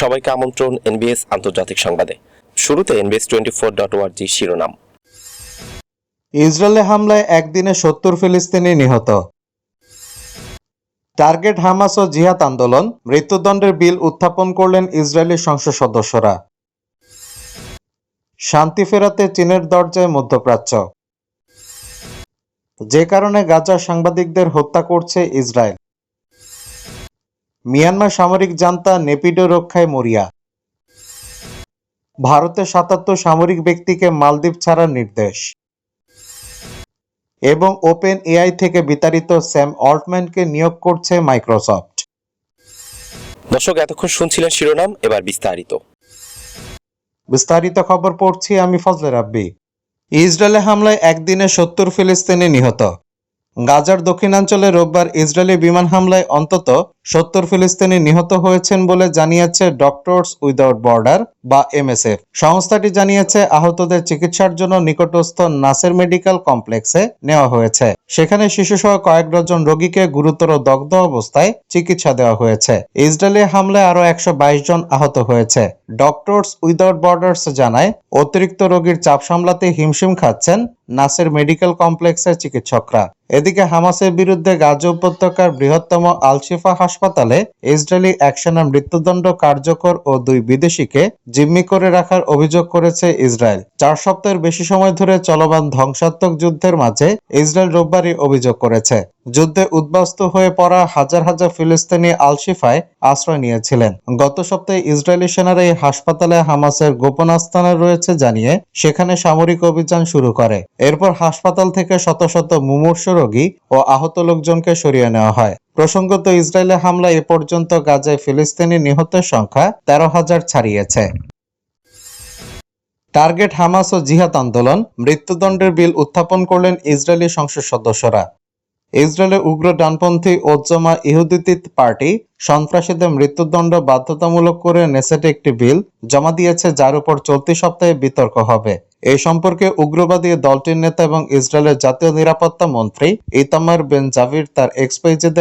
সবাইকে আমন্ত্রণ এনবিএস আন্তর্জাতিক সংবাদে। শুরুতে এনবিএস টোয়েন্টি ফোর ডট ওয়ার্জি শিরোনাম। ইসরায়েলে হামলায় একদিনে সত্তর ফিলিস্তিনি নিহত। টার্গেট হামাস ও জিহাদ আন্দোলন, মৃত্যুদণ্ডের বিল উত্থাপন করলেন ইসরায়েলি সংসদ সদস্যরা। শান্তি ফেরাতে চীনের দরজায় মধ্যপ্রাচ্য। যে কারণে গাজা সাংবাদিকদের হত্যা করছে ইসরায়েল। মিয়ানমার সামরিক জান্তা নেপিডো রক্ষায় মরিয়া। ভারতের সাতাত্তর সামরিক ব্যক্তিকে মালদ্বীপ ছাড়ার নির্দেশ। এবং ওপেন এআই থেকে বিতাড়িত স্যাম অল্টম্যানকে নিয়োগ করছে মাইক্রোসফট। দর্শক এতক্ষণ শুনছিলেন শিরোনাম এবার বিস্তারিত। বিস্তারিত খবর পড়ছি আমি ফজলে রাব্বি। ইসরায়েলে হামলায় একদিনে সত্তর ফিলিস্তিনি নিহত। গাজার দক্ষিণাঞ্চলে রোববার ইসরায়েলি বিমান হামলায় অন্তত সত্তর ফিলিস্তিনি নিহত হয়েছেন বলে জানিয়েছে ডক্টরস উইদাউট বর্ডার বা এমএসএফ। সংস্থাটি জানিয়েছে, আহতদের চিকিৎসার জন্য নিকটস্থ নাসের মেডিকেল কমপ্লেক্সে নেওয়া হয়েছে। সেখানে শিশুসহ কয়েক ডজন রোগীকে গুরুতর দগ্ধ অবস্থায় চিকিৎসা দেওয়া হয়েছে। ইসরায়েলি হামলায় আরও একশো বাইশ জন আহত হয়েছে। ডক্টরস উইদাউট বর্ডার্স জানায়, অতিরিক্ত রোগীর চাপ সামলাতে হিমশিম খাচ্ছেন নাসের মেডিকেল কমপ্লেক্সের চিকিৎসকরা। এদিকে হামাসের বিরুদ্ধে গাজা উপত্যকার বৃহত্তম আলশিফা হাসপাতালে ইসরায়েলি একসেনা মৃত্যুদণ্ড কার্যকর ও দুই বিদেশিকে জিম্মি করে রাখার অভিযোগ করেছে ইসরায়েল। চার সপ্তাহের বেশি সময় ধরে চলমান ধ্বংসাত্মক যুদ্ধের মাঝে ইসরায়েল রোববারই অভিযোগ করেছে। যুদ্ধে উদ্বাস্ত হয়ে পড়া হাজার হাজার ফিলিস্তিনি আলশিফায় আশ্রয় নিয়েছিলেন। গত সপ্তাহে ইসরায়েলি সেনারা এই হাসপাতালে হামাসের গোপন আস্তানা রয়েছে জানিয়ে সেখানে সামরিক অভিযান শুরু করে। এরপর হাসপাতাল থেকে শত শত মুমূর্ষ রোগী ও আহত লোকজনকে সরিয়ে নেওয়া হয়। প্রসঙ্গত ইসরায়েলের হামলায় এ পর্যন্ত গাজায় ফিলিস্তিনি নিহতের সংখ্যা তেরো হাজার ছাড়িয়েছে। টার্গেট হামাস ও জিহাদ আন্দোলন মৃত্যুদণ্ডের বিল উত্থাপন করলেন ইসরায়েলি সংসদ সদস্যরা। ইসরায়েলের উগ্র ডানপন্থী ওজ্জমা ইহুদিতিত পার্টি সন্ত্রাসীদের মৃত্যুদণ্ড বাধ্যতামূলক করে নেসেটে একটি বিল জমা দিয়েছে, যার উপর চলতি সপ্তাহে বিতর্ক হবে। এই সম্পর্কে উগ্রবাদী দলটির নেতা এবং ইসরায়েলের জাতীয় নিরাপত্তা মন্ত্রী ইতামার বেন জাভির তার এক্স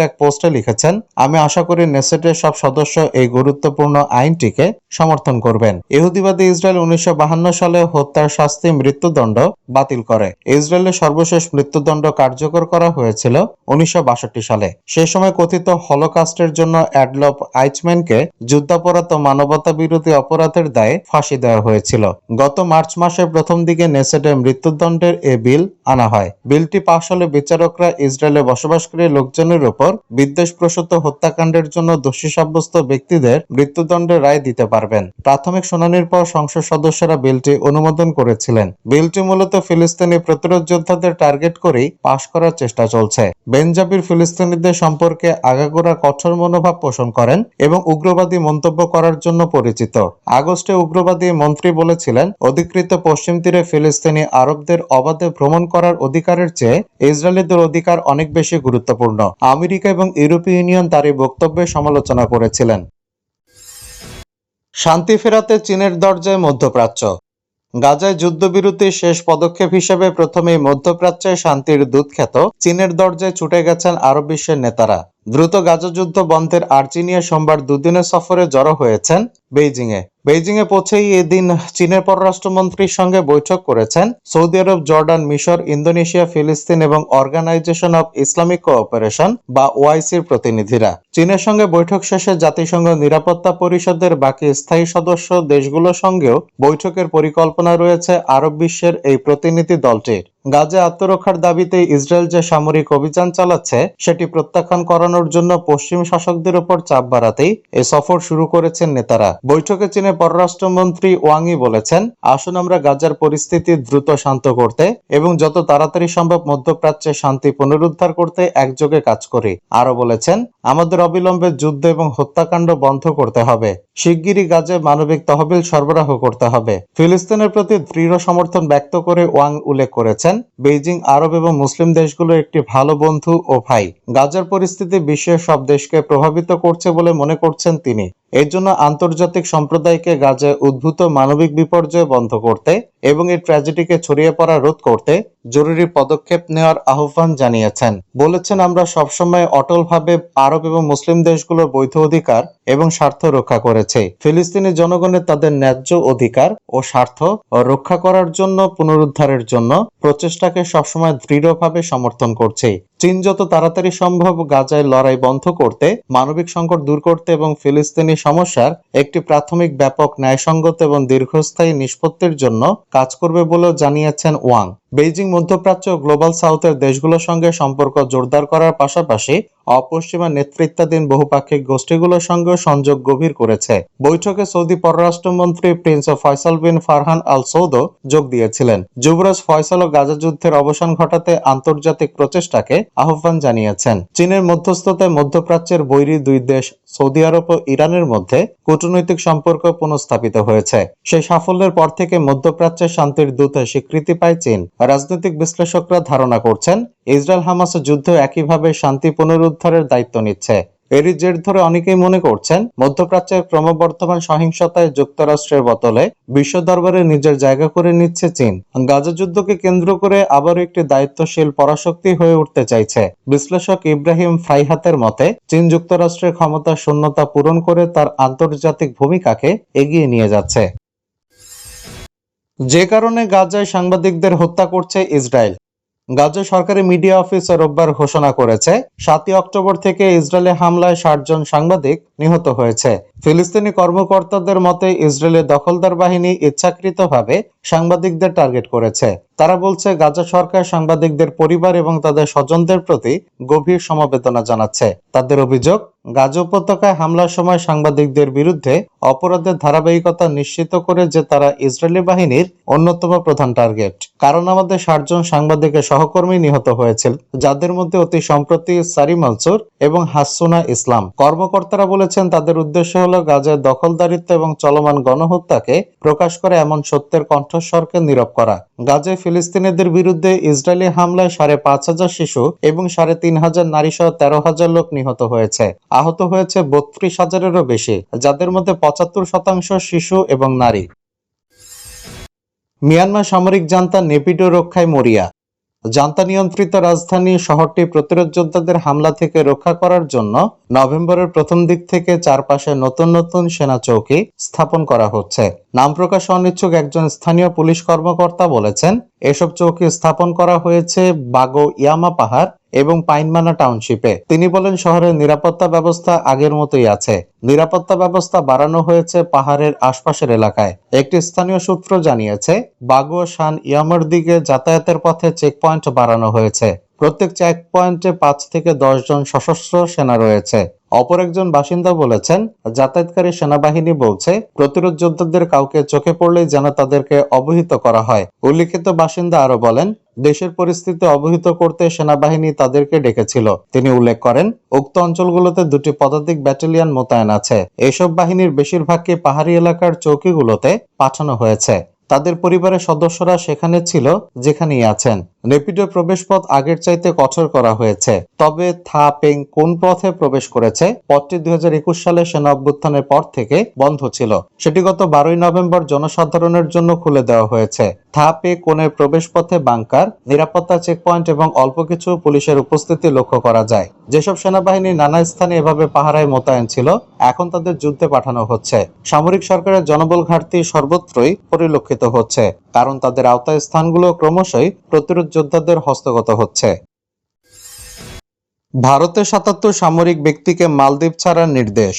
এক পোস্টে লিখেছেন, আমি আশা করি নেসেটের সব সদস্য এই গুরুত্বপূর্ণ আইনটিকে সমর্থন করবেন। ইহুদিবাদী ইসরায়েল উনিশশো সালে হত্যার শাস্তি মৃত্যুদণ্ড বাতিল করে। ইসরায়েলের সর্বশেষ মৃত্যুদণ্ড কার্যকর করা হয়েছিল উনিশশো বাষট্টি সালে। সে সময় কথিত হলোকাস্টের জন্য অ্যাডলফ আইচম্যানকে যুদ্ধাপরাধ ও মানবতা বিরোধী অপরাধের দায়ে ফাঁসি দেওয়া হয়েছিল। গত মার্চ মাসে প্রথম দিকে নেসেটে মৃত্যুদণ্ডের এ বিল আনা হয়। বিলটি পাশ হলে বিচারকরা ইসরায়েলে বসবাসকারী লোকজনের উপর বিদ্বেষপ্রসূত হত্যাকাণ্ডের জন্য দোষী সাব্যস্ত ব্যক্তিদের মৃত্যুদণ্ডের রায় দিতে পারবেন। প্রাথমিক শুনানির পর সংসদ সদস্যরা বিলটি অনুমোদন করেছিলেন। বিলটি মূলত ফিলিস্তিনি প্রতিরোধ যোদ্ধাদের টার্গেট করেই পাশ করার চেষ্টা চলছে। বেঞ্জাবির ফিলিস্তিনিদের সম্পর্কে আগাগোড়া কঠোর মনোভাব পোষণ করেন এবং উগ্রবাদী মন্তব্য করার জন্য পরিচিত। আগস্টে উগ্রবাদী মন্ত্রী বলেছিলেন, অধিকৃত পশ্চিম তীরে ফিলিস্তিনি আরবদের অবাধে ভ্রমণ করার অধিকারের চেয়ে ইসরায়েলিদের অধিকার অনেক বেশি গুরুত্বপূর্ণ। আমেরিকা এবং ইউরোপীয় ইউনিয়ন তার এই বক্তব্যে সমালোচনা করেছিলেন। শান্তি ফেরাতে চীনের দরজায় মধ্যপ্রাচ্য। গাজায় যুদ্ধবিরতির শেষ পদক্ষেপ হিসেবে প্রথমেই মধ্যপ্রাচ্যে শান্তির দূত খ্যাত চীনের দরজায় ছুটে গেছেন আরব বিশ্বের নেতারা। দ্রুত গাজা যুদ্ধ বন্ধের আর্জি নিয়ে সোমবার দুদিনের সফরে জড়ো হয়েছেন বেইজিংয়ে। বেইজিংয়ে পৌঁছেই এদিন চীনের পররাষ্ট্রমন্ত্রীর সঙ্গে বৈঠক করেছেন সৌদি আরব, জর্ডান, মিশর, ইন্দোনেশিয়া, ফিলিস্তিন এবং অর্গানাইজেশন অব ইসলামিক কোঅপারেশন বা ওআইসির প্রতিনিধিরা। চীনের সঙ্গে বৈঠক শেষে জাতিসংঘ নিরাপত্তা পরিষদের বাকি স্থায়ী সদস্য দেশগুলোর সঙ্গেও বৈঠকের পরিকল্পনা রয়েছে আরব বিশ্বের এই প্রতিনিধি দলটির। গাজে আত্মরক্ষার দাবিতে ইসরায়েল যে সামরিক অভিযান চালাচ্ছে, সেটি প্রত্যাখ্যান করানোর জন্য পশ্চিম শাসকদের উপর চাপ বাড়াতেই এ সফর শুরু করেছেন নেতারা। বৈঠকে চীনের পররাষ্ট্রমন্ত্রী ওয়াংই বলেছেন, আসুন আমরা গাজার পরিস্থিতি দ্রুত শান্ত করতে এবং যত তাড়াতাড়ি সম্ভব মধ্যপ্রাচ্যে শান্তি পুনরুদ্ধার করতে একযোগে কাজ করি। আরও বলেছেন, আমাদের অবিলম্বে যুদ্ধ এবং হত্যাকাণ্ড বন্ধ করতে হবে। শিগগিরই গাজে মানবিক তহবিল সরবরাহ করতে হবে। ফিলিস্তিনের প্রতি দৃঢ় সমর্থন ব্যক্ত করে ওয়াং উল্লেখ করেছেন বেইজিং আরব এবং মুসলিম দেশগুলোর একটি ভালো বন্ধু ও ভাই। গাজার পরিস্থিতি বিশ্বের সব দেশকে প্রভাবিত করছে বলে মনে করছেন তিনি। এর জন্য আন্তর্জাতিক সম্প্রদায়কে গাজায় উদ্ভূত মানবিক বিপর্যয় বন্ধ করতে এবং এই ট্র্যাজেডিকে ছড়িয়ে পড়া রোধ করতে জরুরি পদক্ষেপ নেওয়ার আহ্বান জানিয়েছেন। বলেছেন, আমরা সবসময় অটলভাবে আরব এবং মুসলিম দেশগুলোর বৈধ অধিকার এবং স্বার্থ রক্ষা করেছে। ফিলিস্তিনি জনগণের তাদের ন্যায্য অধিকার ও স্বার্থ রক্ষা করার জন্য, পুনরুদ্ধারের জন্য প্রচেষ্টাকে সবসময় দৃঢ়ভাবে সমর্থন করছে। চীন যত তাড়াতাড়ি সম্ভব গাজায় লড়াই বন্ধ করতে, মানবিক সংকট দূর করতে এবং ফিলিস্তিনি সমস্যার একটি প্রাথমিক ব্যাপক ন্যায়সঙ্গত এবং দীর্ঘস্থায়ী নিষ্পত্তির জন্য কাজ করবে বলেও জানিয়েছেন ওয়াং। বেইজিং মধ্যপ্রাচ্য ও গ্লোবাল সাউথের দেশগুলোর সঙ্গে সম্পর্ক জোরদার করার পাশাপাশি অপশ্চিমা নেতৃত্বাধীন বহুপাক্ষিক গোষ্ঠীগুলোর সঙ্গে সংযোগ গভীর করেছে। বৈঠকে সৌদি পররাষ্ট্রমন্ত্রী prince Faisal bin Farhan Al Saud যোগ দিয়েছিলেন। যুবরাজ ফয়সাল ও গাজা যুদ্ধের অবসান ঘটাতে আন্তর্জাতিক প্রচেষ্টাকে আহ্বান জানিয়েছেন। চীনের মধ্যস্থতায় মধ্যপ্রাচ্যের বৈরী দুই দেশ, সৌদি আরব ও ইরানের মধ্যে কূটনৈতিক সম্পর্ক পুনঃস্থাপিত হয়েছে। সেই সাফল্যের পর থেকে মধ্যপ্রাচ্যের শান্তির দূতে স্বীকৃতি পায় চীন। রাজনৈতিক বিশ্লেষকরা ধারণা করছেন, ইসরায়েল হামাস যুদ্ধ একইভাবে শান্তি পুনরুদ্ধারের দায়িত্ব নিচ্ছে। এরই জের ধরে অনেকেই মনে করছেন, মধ্যপ্রাচ্যের ক্রমবর্ধমান সহিংসতায় যুক্তরাষ্ট্রের বদলে বিশ্ব দরবারে নিজের জায়গা করে নিচ্ছে চীন। গাজা যুদ্ধকে কেন্দ্র করে আবারও একটি দায়িত্বশীল পরাশক্তি হয়ে উঠতে চাইছে। বিশ্লেষক ইব্রাহিম ফাইহাতের মতে, চীন যুক্তরাষ্ট্রের ক্ষমতা শূন্যতা পূরণ করে তার আন্তর্জাতিক ভূমিকাকে এগিয়ে নিয়ে যাচ্ছে। যে কারণে গাজায় সাংবাদিকদের হত্যা করছে ইসরায়েল। গাজা সরকারি মিডিয়া অফিস রোববার ঘোষণা করেছে, সাতই অক্টোবর থেকে ইসরায়েলে হামলায় ষাট জন সাংবাদিক নিহত হয়েছে। ফিলিস্তিনি কর্মকর্তাদের মতে, ইসরায়েলের দখলদার বাহিনী ইচ্ছাকৃতভাবে সাংবাদিকদের টার্গেট করেছে। তারা বলছে, গাজা সরকার সাংবাদিকদের পরিবার এবং তাদের স্বজনদের প্রতি গভীর সমবেদনা জানাচ্ছে। তাদের অভিযোগ, গাজা উপত্যকায় হামলার সময় সাংবাদিকদের বিরুদ্ধে অপরাধের ধারাবাহিকতা নিশ্চিত করে যে তারা ইসরায়েলি বাহিনীর অন্যতম প্রধান টার্গেট। কারণ আমাদের ষাটজন সাংবাদিকের সহকর্মী নিহত হয়েছিল যাদের মধ্যে অতি সম্প্রতি সারি মনসুর এবং হাসুনা ইসলাম। কর্মকর্তারা বলেছেন, তাদের উদ্দেশ্য হলো গাজার দখলদারিত্ব এবং চলমান গণহত্যাকে প্রকাশ করে এমন সত্যের কণ্ঠস্বরকে নীরব করা। গাজায় ফিলিস্তিনিদের বিরুদ্ধে ইসরায়েলি হামলায় সাড়ে পাঁচ হাজার শিশু এবং সাড়ে তিন হাজার নারী সহ তেরো হাজার লোক নিহত হয়েছে। আহত হয়েছে বত্রিশ হাজারেরও বেশি, যাদের মধ্যে পঁচাত্তর শতাংশ শিশু এবং নারী। মিয়ানমার সামরিক জান্তা নেপিডো রক্ষায় মরিয়া। জান্তা নিয়ন্ত্রিত রাজধানী শহরটি প্রতিরোধ যোদ্ধাদের হামলা থেকে রক্ষা করার জন্য নভেম্বরের প্রথম দিক থেকে চারপাশে নতুন নতুন সেনা চৌকি স্থাপন করা হচ্ছে। নাম প্রকাশ অনিচ্ছুক একজন স্থানীয় পুলিশ কর্মকর্তা বলেছেন, এসব চৌকি স্থাপন করা হয়েছে বাগো ইয়ামা পাহাড় এবং পাইনমানা টাউনশিপে। তিনি বলেন, শহরের নিরাপত্তা ব্যবস্থা আগের মতোই আছে। নিরাপত্তা ব্যবস্থা বাড়ানো হয়েছে পাহাড়ের আশপাশের এলাকায়। একটি স্থানীয় সূত্র জানিয়েছে বাগো শান ইয়ামার দিকে যাতায়াতের পথে চেকপয়েন্ট বাড়ানো হয়েছে। প্রত্যেক চেক পয়েন্টে পাঁচ থেকে দশ জন সশস্ত্র সেনা রয়েছে। অপর একজন বাসিন্দা বলেছেন, যাতায়াতকারী সেনাবাহিনী বলছে, প্রতিরোধ যোদ্ধাদের কাউকে চোখে পড়লেই যেন তাদেরকে অবহিত করা হয়। উল্লিখিত বাসিন্দা আরও বলেন, দেশের পরিস্থিতি অবহিত করতে সেনাবাহিনী তাদেরকে ডেকেছিল। তিনি উল্লেখ করেন, উক্ত অঞ্চলগুলোতে দুটি পদাতিক ব্যাটালিয়ন মোতায়েন আছে। এসব বাহিনীর বেশিরভাগকে পাহাড়ি এলাকার চৌকিগুলোতে পাঠানো হয়েছে। তাদের পরিবারের সদস্যরা সেখানে ছিল, যেখানেই আছেন। রেপিডো প্রবেশপথ আগের চাইতে কঠোর করা হয়েছে। তবে থা পেং কোন পথে প্রবেশ করেছে? পথটি দুই সালে সেনা অভ্যুত্থানের পর থেকে বন্ধ ছিল। সেটি গত বারোই নভেম্বর জনসাধারণের জন্য খুলে দেওয়া হয়েছে। থা পে কোণের প্রবেশ পথে বাংকার, নিরাপত্তা চেকপয়েন্ট এবং অল্প কিছু পুলিশের উপস্থিতি লক্ষ্য করা যায়। যেসব সেনাবাহিনী নানা স্থানে এভাবে পাহারায় মোতায়েন ছিল, এখন তাদের যুদ্ধে পাঠানো হচ্ছে। সামরিক সরকারের জনবল ঘাটতি সর্বত্রই পরিলক্ষিত হচ্ছে। কারণ তাদের আওতায় স্থানগুলো ক্রমশই প্রতিরোধ যোদ্ধাদের হস্তগত হচ্ছে। ভারতের সাতাত্তর সামরিক ব্যক্তিকে মালদ্বীপ ছাড়ার নির্দেশ।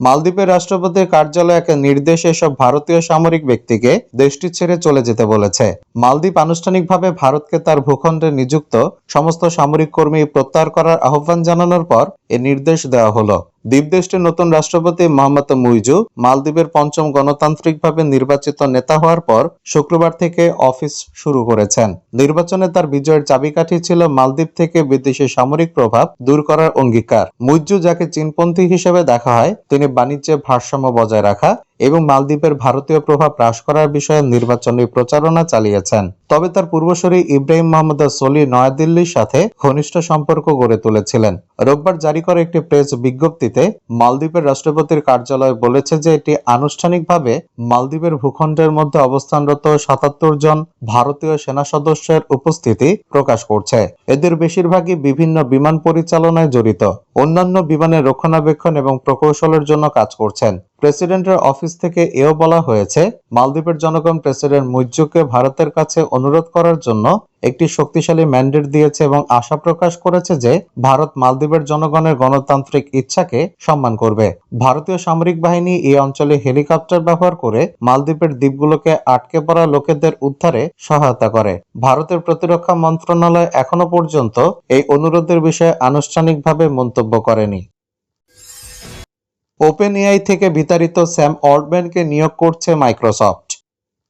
মালদ্বীপের রাষ্ট্রপতির কার্যালয় এক নির্দেশে সব ভারতীয় সামরিক ব্যক্তিকে দেশটি ছেড়ে চলে যেতে বলেছে। মালদ্বীপ আনুষ্ঠানিকভাবে ভারতকে তার ভূখণ্ডে নিযুক্ত সমস্ত সামরিক কর্মী প্রত্যাহার করার আহ্বান জানানোর পর এ নির্দেশ দেওয়া হলো। দ্বীপদেশটির নতুন রাষ্ট্রপতি মোহাম্মদ মুইজু মালদ্বীপের পঞ্চম গণতান্ত্রিকভাবে নির্বাচিত নেতা হওয়ার পর শুক্রবার থেকে অফিস শুরু করেছেন। নির্বাচনে তার বিজয়ের চাবিকাঠি ছিল মালদ্বীপ থেকে বিদেশি সামরিক প্রভাব দূর করার অঙ্গীকার। মুইজু যাকে চীনপন্থী হিসেবে দেখা হয়, তিনি বাণিজ্যে ভারসাম্য বজায় রাখা এবং মালদ্বীপের ভারতীয় প্রভাব হ্রাস করার বিষয়ে নির্বাচনী প্রচারণা চালিয়েছেন। তবে তার পূর্বসূরি ইব্রাহিম মোহাম্মদ সলি নয়াদিল্লির সাথে ঘনিষ্ঠ সম্পর্ক গড়ে তুলেছিলেন। রোববার জারি করা একটি প্রেস বিজ্ঞপ্তিতে মালদ্বীপের রাষ্ট্রপতির কার্যালয় বলেছে যে এটি আনুষ্ঠানিকভাবে মালদ্বীপের ভূখণ্ডের মধ্যে অবস্থানরত সাতাত্তর জন ভারতীয় সেনা সদস্যের উপস্থিতি প্রকাশ করছে। এদের বেশিরভাগই বিভিন্ন বিমান পরিচালনায় জড়িত। অন্যান্য বিমানের রক্ষণাবেক্ষণ এবং প্রকৌশলের জন্য কাজ করছেন। প্রেসিডেন্টের অফিস থেকে এও বলা হয়েছে, মালদ্বীপের জনগণ প্রেসিডেন্ট মুইজ্জুকে ভারতের কাছে অনুরোধ করার জন্য একটি শক্তিশালী ম্যান্ডেট দিয়েছে এবং আশা প্রকাশ করেছে যে ভারত মালদ্বীপের জনগণের গণতান্ত্রিক ইচ্ছাকে সম্মান করবে। ভারতীয় সামরিক বাহিনী এই অঞ্চলে হেলিকপ্টার ব্যবহার করে মালদ্বীপের দ্বীপগুলোকে আটকে পড়া লোকেদের উদ্ধারে সহায়তা করে। ভারতের প্রতিরক্ষা মন্ত্রণালয় এখনও পর্যন্ত এই অনুরোধের বিষয়ে আনুষ্ঠানিকভাবে মন্তব্য করেনি। ওপেন এআই থেকে বিতাড়িত স্যাম অর্ডম্যানকে নিয়োগ করছে মাইক্রোসফট।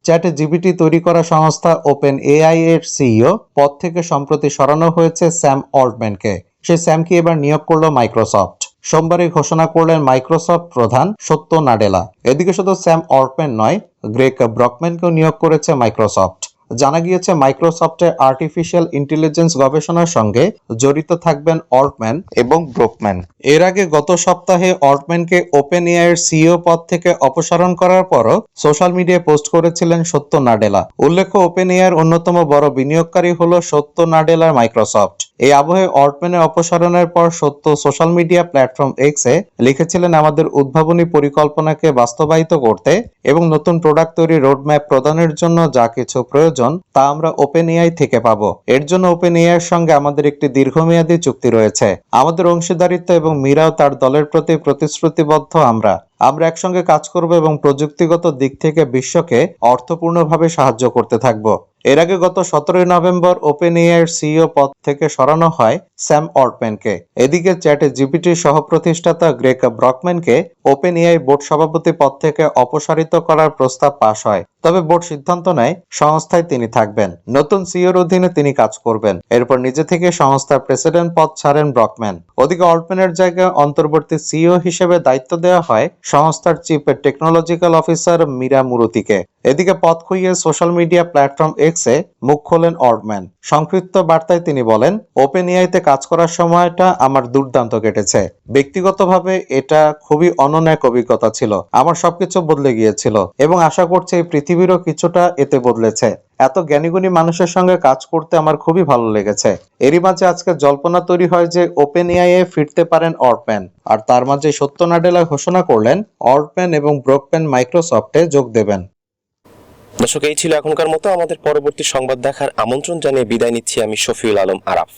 চ্যাটে জিবিটি তৈরি করা সংস্থা ওপেন এআই এর সিইও পদ থেকে সম্প্রতি সরানো হয়েছে স্যাম অর্ডম্যানকে। সে স্যামকে এবার নিয়োগ করল মাইক্রোসফট। সোমবারে ঘোষণা করলেন মাইক্রোসফট প্রধান সত্য নাডেলা। এদিকে শুধু স্যাম অল্টম্যান নয় গ্রেক ব্রকম্যানকেও নিয়োগ করেছে মাইক্রোসফট। জানা গিয়েছে মাইক্রোসফটের আর্টিফিশিয়াল ইন্টেলিজেন্স গবেষণার সঙ্গে জড়িত থাকবেন অর্টম্যান এবং ব্রোকম্যান। এর আগে গত সপ্তাহে অল্টম্যানকে ওপেন এআই এর সিইও পদ থেকে অপসারণ করার পরও সোশ্যাল মিডিয়ায় পোস্ট করেছিলেন সত্য নাডেলা। উল্লেখ্য ওপেন এআই এর অন্যতম বড় বিনিয়োগকারী হল সত্য নাডেলার মাইক্রোসফট। এই আবহে অল্টম্যানের অপসারণের পর সত্য সোশ্যাল মিডিয়া প্ল্যাটফর্ম এক্সে লিখেছিলেন, আমাদের উদ্ভাবনী পরিকল্পনাকে বাস্তবায়িত করতে এবং নতুন প্রোডাক্ট তৈরি রোডম্যাপ প্রদানের জন্য যা কিছু প্রয়োজন, তা আমরা ওপেন এআই থেকে পাবো। এর জন্য ওপেন এআই সঙ্গে আমাদের একটি দীর্ঘমেয়াদী চুক্তি রয়েছে। আমাদের অংশীদারিত্ব এবং মীরাও তার দলের প্রতি প্রতিশ্রুতিবদ্ধ আমরা। আমরা একসঙ্গে কাজ করব এবং প্রযুক্তিগত দিক থেকে বিশ্বকে অর্থপূর্ণভাবে সাহায্য করতে থাকব। এর আগে গত সতেরোই নভেম্বর ওপেন এর সিইও পদ থেকে সরানো হয় স্যাম অর্টম্যানকে। এদিকে চ্যাটে জিপিটির সহপ্রতিষ্ঠাতা গ্রেক ব্রকম্যানকে ওপেন এআই বোর্ড সভাপতি পদ থেকে অপসারিত করার প্রস্তাব পাশ হয়। তবে বোর্ড সিদ্ধান্ত নেয় সংস্থায় তিনি থাকবেন। নতুন সিইওর অধীনে তিনি কাজ করবেন। এরপর নিজে থেকে সংস্থার প্রেসিডেন্ট পদ ছাড়েন ব্রকম্যান। ওদিকে অল্টম্যানের জায়গায় অন্তর্বর্তী সিইও হিসেবে দায়িত্ব দেওয়া হয় সংস্থার চিফ টেকনোলজিক্যাল অফিসার মীরা মুরুতিকে। এদিকে পথ খুইয়ে সোশ্যাল মিডিয়া প্ল্যাটফর্ম এক্সে মুখ খোলেন অর্ডম্যান। সংক্ষিপ্ত বার্তায় তিনি বলেন ওপেন এআইতে কাজ করার সময়টা আমার দুর্দান্ত কেটেছে। ব্যক্তিগতভাবে এটা খুবই অনন্য অভিজ্ঞতা ছিল। আমার সবকিছু বদলে গিয়েছিল এবং আশা করছি এই পৃথিবীরও কিছুটা এতে বদলেছে। এত জ্ঞানীগুণী মানুষের সঙ্গে কাজ করতে আমার খুবই ভালো লেগেছে। এরই মাঝে আজকে জল্পনা তৈরি হয় যে ওপেন এআই এ ফিরতে পারেন অর্পম্যান আর তার মাঝে সত্য নাডেলা ঘোষণা করলেন, অর্পেন এবং ব্রোকপেন মাইক্রোসফটে যোগ দেবেন। দর্শক, এই ছিল এখনকার মতো। আমাদের পরবর্তী সংবাদ দেখার আমন্ত্রণ জানিয়ে বিদায় নিচ্ছি আমি শফিউল আলম আরাফ।